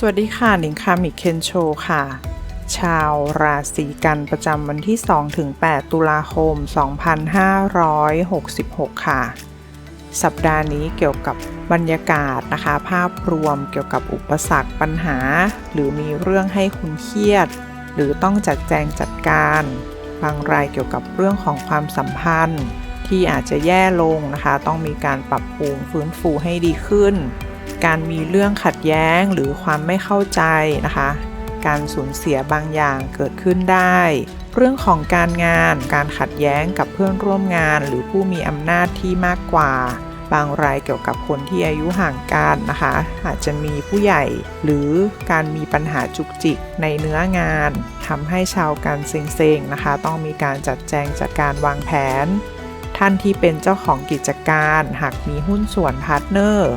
สวัสดีค่ะหนิงคามิเคนโชค่ะ ชาวราศีกันประจำวันที่ 2-8 ตุลาคม 2566 ค่ะ สัปดาห์นี้เกี่ยวกับบรรยากาศนะคะ ภาพรวมเกี่ยวกับอุปสรรคปัญหา หรือมีเรื่องให้คุณเครียด หรือต้องจัดแจงจัดการ บางรายเกี่ยวกับเรื่องของความสัมพันธ์ ที่อาจจะแย่ลงนะคะ ต้องมีการปรับปรุงฟื้นฟูให้ดีขึ้น การมีเรื่องขัดแย้งหรือความไม่เข้าใจนะคะ การสูญเสียบางอย่างเกิดขึ้นได้ เรื่องของการงาน การขัดแย้งกับเพื่อนร่วมงาน หรือผู้มีอำนาจที่มากกว่า บางรายเกี่ยวกับคนที่อายุห่างกันนะคะ อาจจะมีผู้ใหญ่หรือการมีปัญหาจุกจิกในเนื้องานทำให้ชาวการเซ็งๆนะคะ ต้องมีการจัดแจงจัดการวางแผนท่านที่เป็นเจ้าของกิจการ หากมีหุ้นส่วนพาร์ทเนอร์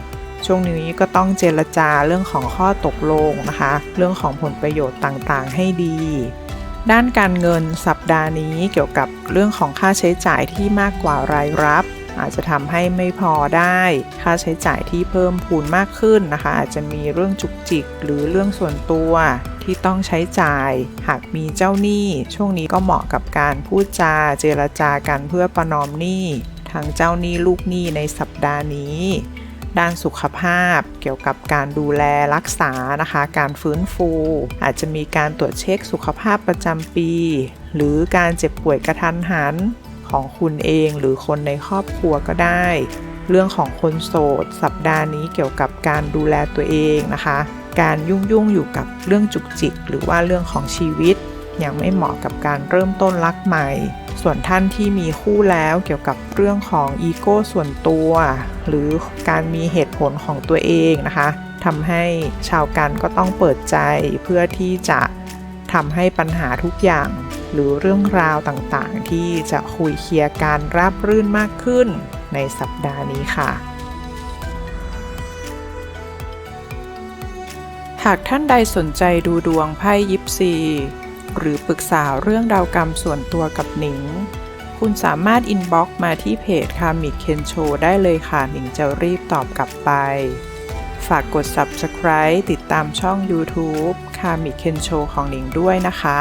ช่วงนี้ก็ต้องเจรจาเรื่องของข้อตกลงนะคะ เรื่องของผลประโยชน์ต่างๆ ให้ดี ด้านการเงินสัปดาห์นี้เกี่ยวกับเรื่องของค่าใช้จ่ายที่มากกว่ารายรับ อาจจะทำให้ไม่พอได้ ค่าใช้จ่ายที่เพิ่มพูนมากขึ้นนะคะ อาจจะมีเรื่องจุกจิกหรือเรื่องส่วนตัวที่ต้องใช้จ่าย หากมีเจ้าหนี้ ช่วงนี้ก็เหมาะกับการพูดจาเจรจากันเพื่อประนอมหนี้ทางเจ้าหนี้ลูกหนี้ในสัปดาห์นี้ ด้านสุขภาพ เกี่ยวกับการดูแลรักษานะคะ การฟื้นฟู อาจจะมีการตรวจเช็คสุขภาพประจำปี หรือการเจ็บป่วยกระทันหันของคุณเองหรือคนในครอบครัวก็ได้ เรื่องของคนโสด สัปดาห์นี้เกี่ยวกับการดูแลตัวเองนะคะ การยุ่งยุ่งอยู่กับเรื่องจุกจิก หรือว่าเรื่องของชีวิต ยังไม่เหมาะกับการเริ่มต้นรักใหม่ ส่วนท่านที่มีคู่แล้วเกี่ยวกับเรื่องของอีโก้ส่วนตัว หรือการมีเหตุผลของตัวเองนะคะทำให้ชาวกันก็ต้องเปิดใจเพื่อที่จะทำให้ปัญหาทุกอย่าง หรือเรื่องราวต่างๆ ที่จะคุยเคลียร์การราบรื่นมากขึ้นในสัปดาห์นี้ค่ะ หากท่านใดสนใจดูดวงไพ่ยิปซี หรือปรึกษาเรื่องดาวกรรมส่วนตัวกับหนิง คุณสามารถอินบ็อกซ์มาที่เพจคามิเคนโชได้เลยค่ะหนิงจะรีบตอบกลับไป ฝากกด Subscribe ติดตามช่อง YouTube คามิเคนโชของหนิงด้วยนะคะ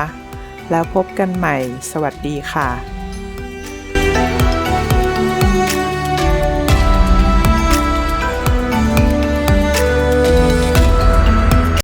แล้วพบกันใหม่ สวัสดีค่ะ